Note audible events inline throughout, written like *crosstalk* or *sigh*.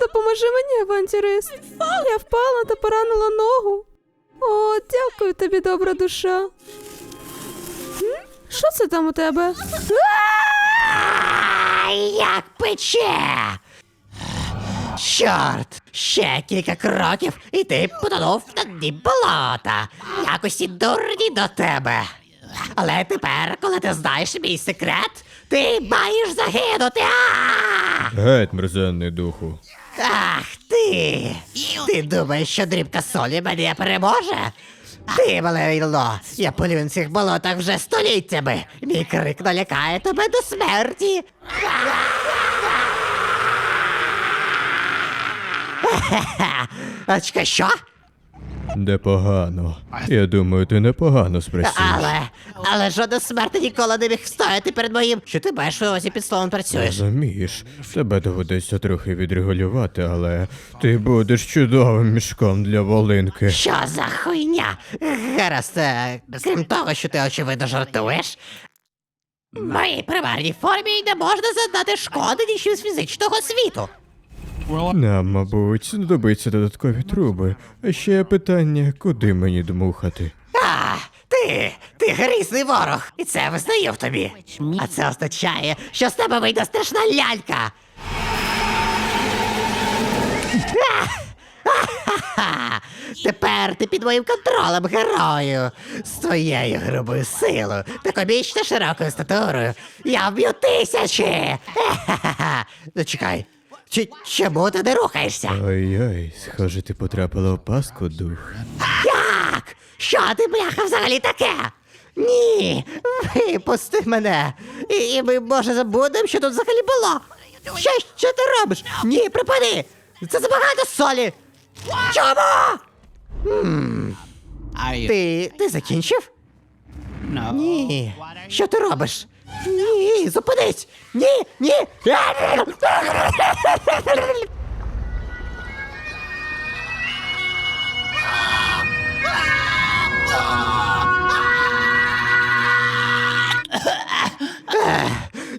Допоможи мені, авантюрист. Я впала та поранила ногу. О, дякую тобі, добра душа. Що це там у тебе? Як пече! Чорт! Ще кілька кроків, і ти потонув на дні болота. Якості дурні до тебе. Але тепер, коли ти знаєш мій секрет, ти маєш загинути. А! Геть, мерзенний духу. Ах ти! Ти думаєш, що дрібка солі мене переможе? Ти, мале віло, я полюю на цих болотах вже століттями. Мій крик налякає тебе до смерті. А чекай, Непогано. Я думаю, ти непогано спрацюєш. Але, але жодна смерти ніколи не міг встояти перед моїм. Що ти маєш ось під столом працюєш? Розумієш, тебе доведеться трохи відрегулювати, але ти будеш чудовим мішком для волинки. Що за хуйня? Гаразд, е, крім того, що ти очевидно жартуєш. Моїй примарній формі не можна задати шкоди ніж з фізичного світу. Нам, мабуть, знадобиться додаткові труби. А ще питання, куди мені дмухати. А, ти, ти грізний ворог, і це визнаю в тобі. А це означає, що з тебе вийде страшна лялька. А! *laughs* Тепер ти під моїм контролем, герою. З твоєю грубою силою та комічно широкою статурою. Я вб'ю тисячі. *laughs* Ха-ха-ха! Зачекай. Чи чому ти не рухаєшся? Ой-ой, схоже, ти потрапила в паску, дух. Як? Що ти, бляха, взагалі таке? Ні, випусти мене. І, і ми, може, забудемо, що тут взагалі було. Що, що ти робиш? Ні, припини! Це забагато солі! Чому? Ти. ти закінчив? Ні. Що ти робиш? Ні, зупинись! Ні, ні!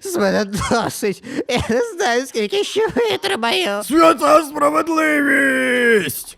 З мене досить. Я не знаю, скільки ще витримаю. Свята справедливість!